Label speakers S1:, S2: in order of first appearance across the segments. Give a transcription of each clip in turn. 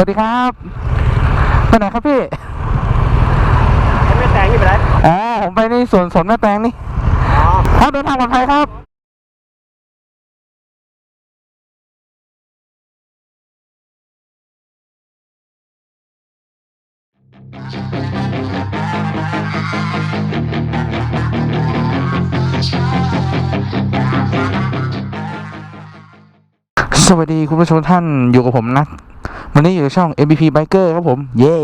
S1: สวัสดีครับไปไหนครับพี่
S2: ไม่แตงนี่ไปไหน
S1: อ๋อผมไปนี่สวนสวนแม่แตงนี่
S2: อ๋อ
S1: ครับเดินทางปลอดภัยครับสวัสดีคุณผู้ชมท่านอยู่กับผมนะ วันนี้อยู่ช่อง MVP Biker ครับผม เย้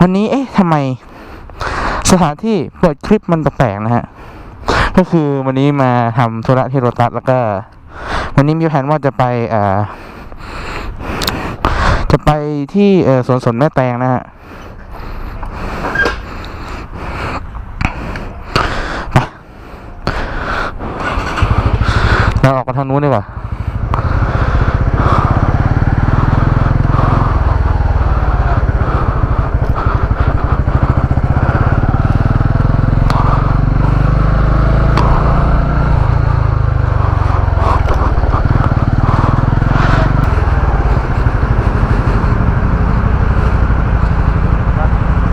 S1: วันนี้เอ๊ะทำไม สถานที่เปิดคลิปมันแปลกๆนะฮะ ก็คือวันนี้มาทำธุระที่โรตัสแล้วก็ วันนี้มีแผนว่าจะไปเอ่อจะไปที่สวนสนแม่แตงนะฮะไปเราออกกันทางนู้นดีกว่า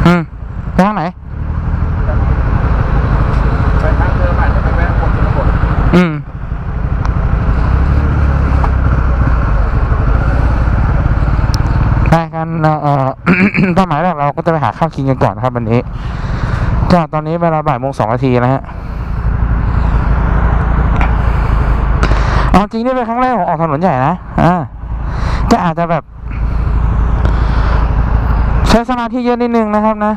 S1: อืมไปทางไหน
S2: ไปทางเดิมอาจจะไปแวะคนชนบท
S1: อืม ไปกันเอ่อเอ่ อ เป้าหมายแรกเราก็จะไปหา ข้าวกินกันก่อนครับวันนี้ก็ตอนนี้เวลาบ่ายโมงสองนาทีนะฮะเอาจริงนี่เป็นครั้งแรกของออกถนนใหญ่นะอ่าก็อาจจะแบบ ใช้สมาธิเยอะนิดนึงนะครับนะ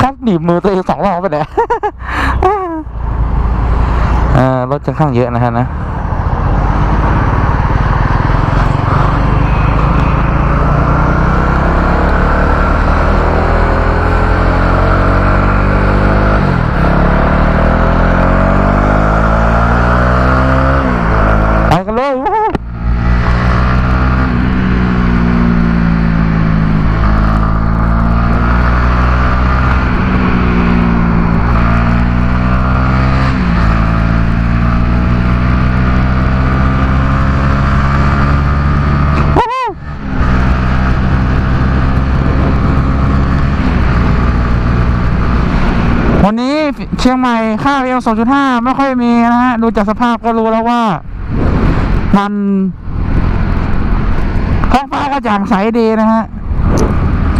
S1: ครับหนีบมือตัวเองสองรอบไปเนี่ย รถจะข้างเยอะนะฮะนะ ไปกันเลยวู้ฮู้วู้ฮู้วันนี้ เชียงใหม่ค่าเอล2.5 ไม่ค่อยมีนะฮะ ดูจากสภาพก็รู้แล้วว่า มันท้องฟ้าก็จ่างใสดีนะฮะ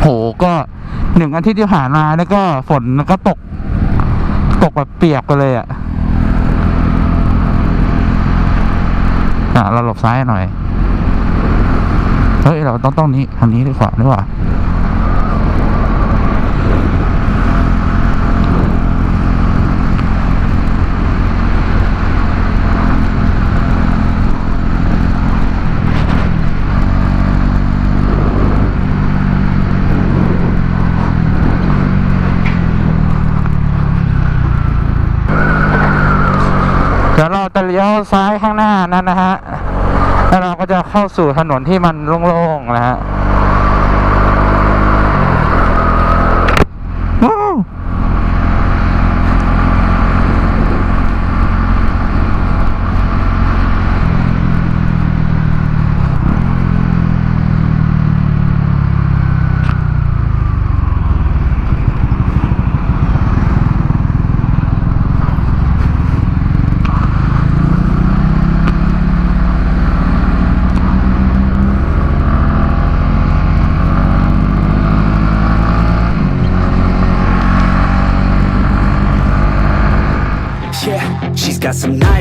S1: โหก็หนึ่งอาทิตย์ที่ผ่านมาแล้วก็ฝนก็ตก ตกแบบเปียกไปเลยอะ่ะอะ เราหลบซ้ายหน่อย เฮ้ย เราต้องต้องนี้ทางนี้ดีกว่าดีกว่าเดี๋ยวเรา จะเลี้ยวซ้ายข้างหน้านั้นนะฮะแล้วเราก็จะเข้าสู่ถนนที่มันโล่งๆนะฮะ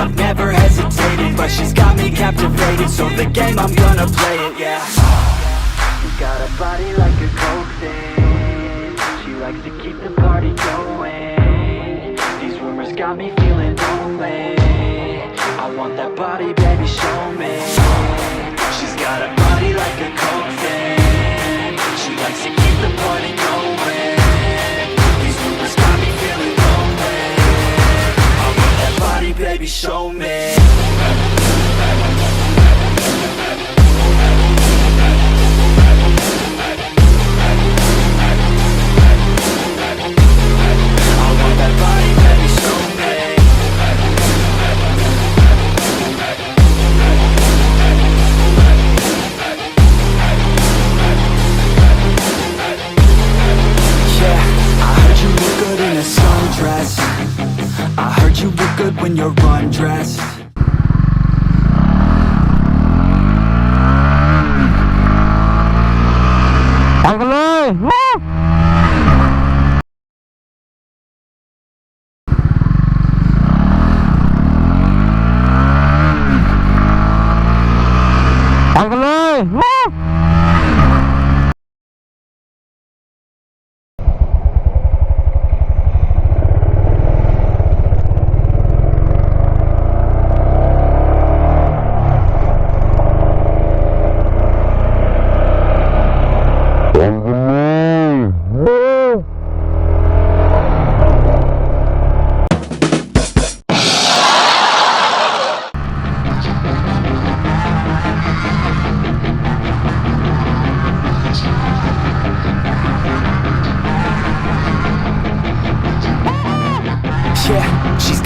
S3: I've never hesitated. But she's got me captivated, so the game, I'm gonna play it, yeah.
S4: She's got a body like a coke. She likes to keep the party going. These rumors got me feeling show me.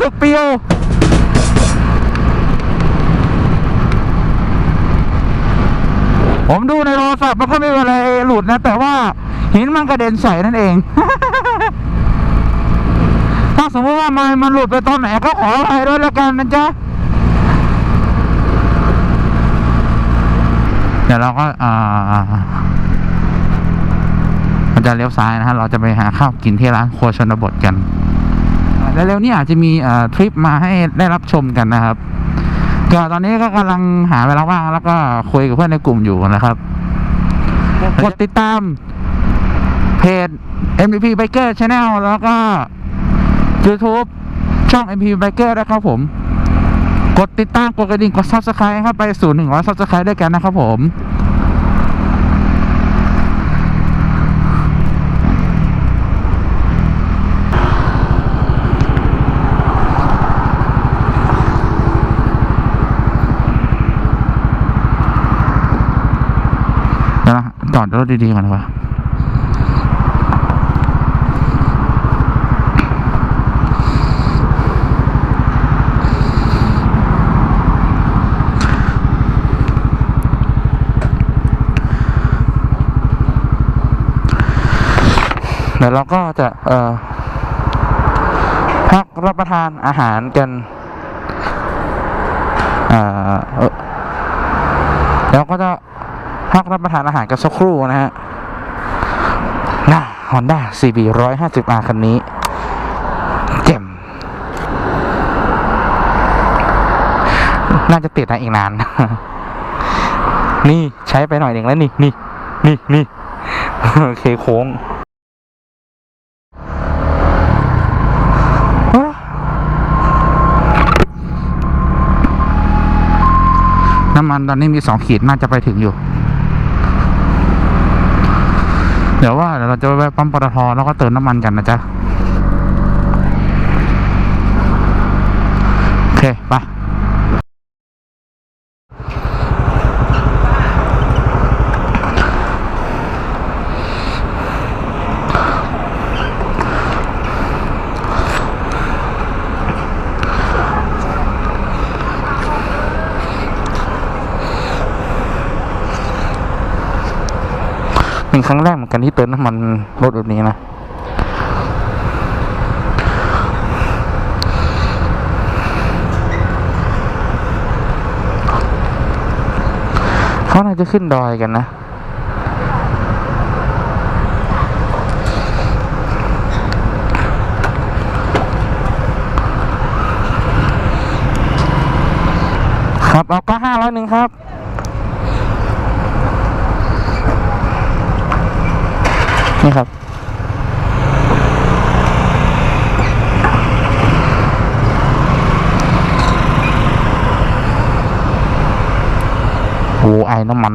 S1: สึกเปียวผมดูในโทรศัพท์มันก็ไม่มีอะไรหลุดนะ แต่ว่าหินมันกระเด็นใส่นั่นเอง ถ้าสมมติว่ามันมันหลุดไปตอนไหนก็ขออภัยด้วยแล้วกันนะจ๊ะเดี๋ยวเราก็อ่าเราจะเลี้ยวซ้ายนะฮะ เราจะไปหาข้าวกินที่ร้านครัวชนบทกัน เร็วๆนี้อาจจะมีทริปมาให้ได้รับชมกันนะครับก็ตอนนี้ก็กำลังหาเวลาว่างแล้วก็คุยกับเพื่อนในกลุ่มอยู่นะครับกดติดตามเพจ MVP Biker Channel แล้วก็ YouTube ช่อง MVP Biker นะครับผม กดติดตามกดกระดิ่งกด Subscribe ครับไปสู่หนึ่งร้อย Subscribe ด้วยกันนะครับผม ดี๋ยวนะจอดรถดีๆก่อนดีกว่าเดี๋ยวเราก็จะ เอ่อพักรับประทานอาหารกันอ่าเออแล้วก็จะ พักรับประทานอาหารกันสักครู่นะฮะน่า Honda CB 150R คันนี้ เจ็ม น่าจะติดนะอีกนาน นี่ใช้ไปหน่อยหนึ่งแล้วนี่ นี่ นี่นี่โอเคโค้งน้ำมันตอนนี้มีสองขีดน่าจะไปถึงอยู่ เราจะไปแวะปั๊มปตทแล้วก็เติมน้ำมันกันนะจ๊ะ โอเค ไป เป็นครั้งแรกเหมือนกันที่เติมน้ำมันรถแบบนี้นะเขาน่าจะขึ้นดอยกันนะครับเอาก็ห้าร้อยหนึ่งครับ นี่ครับ โอ้ไอ้น้ำมัน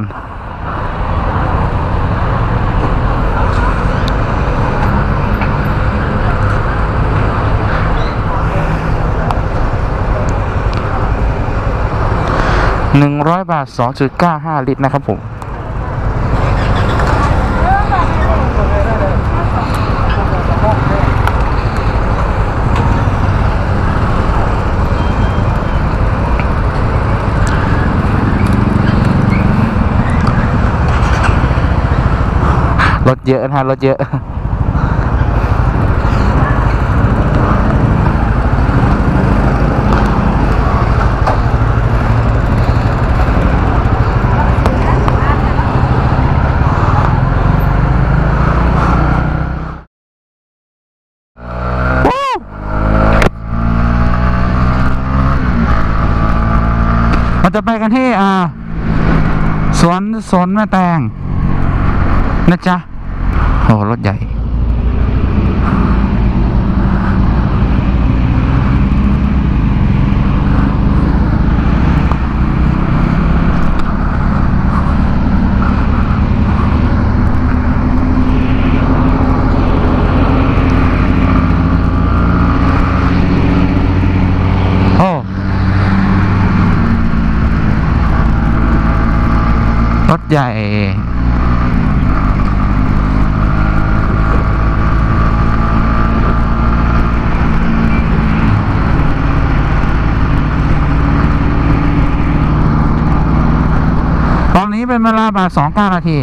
S1: หนึ่งร้อยบาทสองจุดเก้าห้าลิตร นะครับผม รถเยอะนะรถเยอะเราจะไปกันที่ อ่า สวนสวนแม่แตง นะจ๊ะ อ้รถใหญ่โอ้รถใหญ่ ตอนนี้เประมาบ่ายสองเก้านาที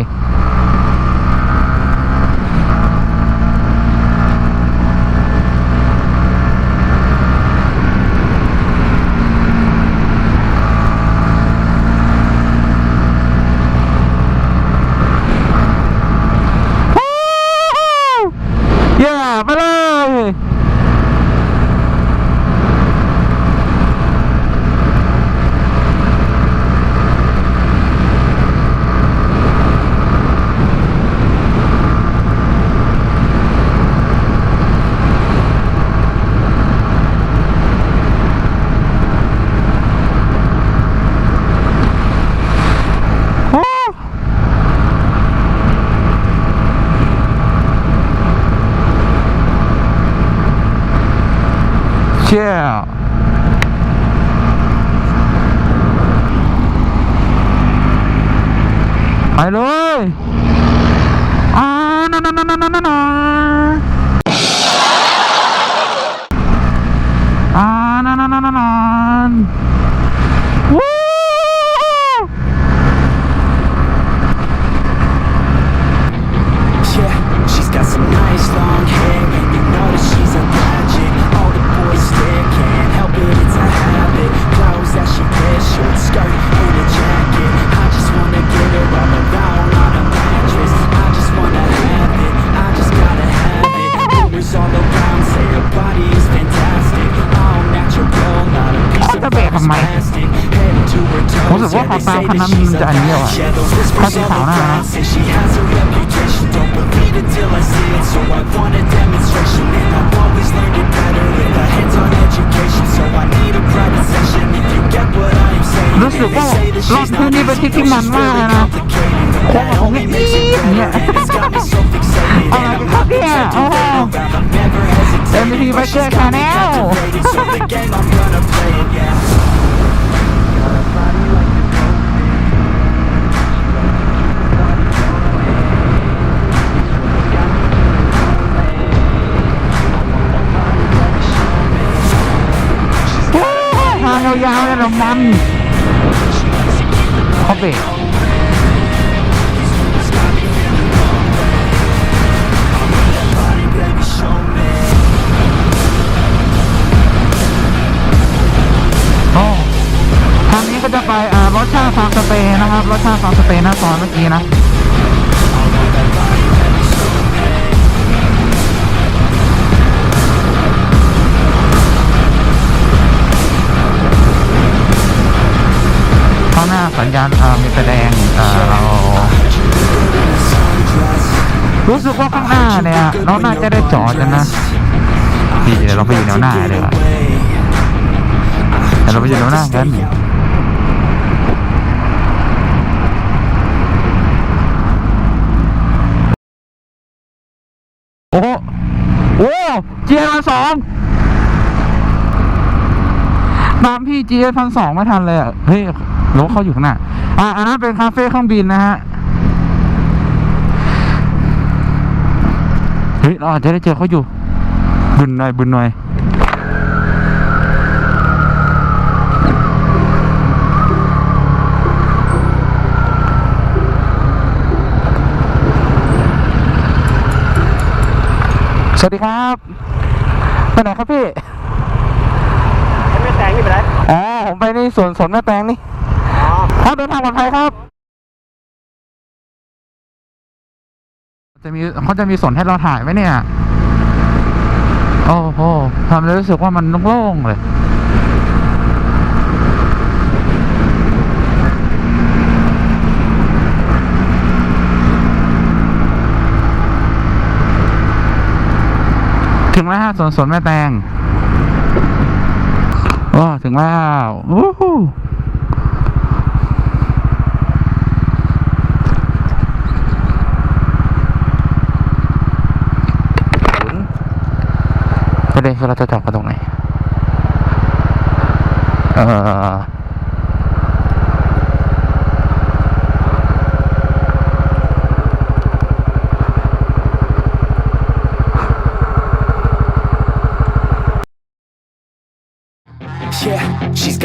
S1: เย้ไปเลย โอ้ เชี่ อตามคันนั้นมันจะอันนี้ว่ะ
S3: Yeah, those
S1: คัน
S3: whispers
S1: สี
S3: all
S1: ขาวหน้านะ
S3: around say she has a reputation. Don't believe it till I see it. So I want a demonstration, and I've always learned it better with a hands-on education. So I need a private session if you get what I am saying.
S1: รู้สึกว่ารอบคืนนี้เป็นทริปที่มันมากเลยนะโค้งของนิดๆเนี่ย
S3: It's got me so fixated,
S1: อะไร
S3: and
S1: กัน
S3: I'm
S1: ครับ
S3: not
S1: เนี่ย
S3: the type to
S1: โอ้โห
S3: run around. I'm never hesitant.
S1: MVP Biker Channel
S3: So the game I'm gonna play
S1: ยาวๆนี่ยเรามันเขาเบรกโอ้ทางนี้ก็จะไปอ่ารถชางฟาร์มสเตย์นะครับ รถชางฟาร์มสเตย์หนะตอนเมื่อกี้นะ หน้าสัญญาณมีไฟแดงเรารู้สึกว่าข้างหน้าเนี่ยเราน่าจะได้จอดนะพี่เดี๋ยวเราไปอยู่แนวหน้าเลยว่ะเดี๋ยวเราไปอยู่แนวหน้ากันโอ้โหโอ้เจียร์สอง ตามพี่ GS พันสองไม่ทันเลยอะเฮ้ยรือว่าเขาอยู่ข้างหน้าอะอันนั้นเป็นคาเฟ่เครื่องบินนะฮะเฮ้ยเราอาจจะได้เจอเขาอยู่ บุญหน่อยบุญหน่อยสวัสดีครับไปไหนครับพี่
S2: ไอ้แม่แตงนี่ไปไหน
S1: อ๋อ ผมไป นี่สวนสวนแม่แตงนี่
S2: อ๋อ
S1: ครับเดินทางปลอดภัยครับ จะมีเขาจะมีสนให้เราถ่ายไหมเนี่ย โอ้โหทำแล้วรู้สึกว่ามันโล่งๆเลยถึงแล้วฮะสวนสวนแม่แตงโอ้ ถึงแล้ววู้ฮู้ประเด็นคือเราจะจอดกันตรงไหนเอ่อ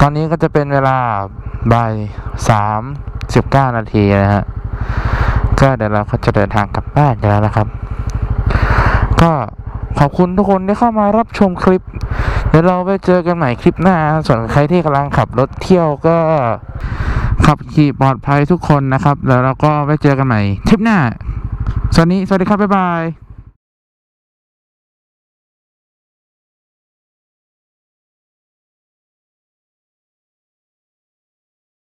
S1: ตอนนี้ก็จะเป็นเวลาบ่ายสามสิบเก้านาทีนะฮะ ก็เดี๋ยวเราก็จะเดินทางกลับบ้านกันแล้วนะครับ ก็ขอบคุณทุกคนที่เข้ามารับชมคลิป เดี๋ยวเราไปเจอกันใหม่คลิปหน้า ส่วนใครที่กำลังขับรถเที่ยวก็ขับขี่ปลอดภัยทุกคนนะครับ แล้วเราก็ไปเจอกันใหม่คลิปหน้าสวัสดีสวัสดีครับ บ๊ายบาย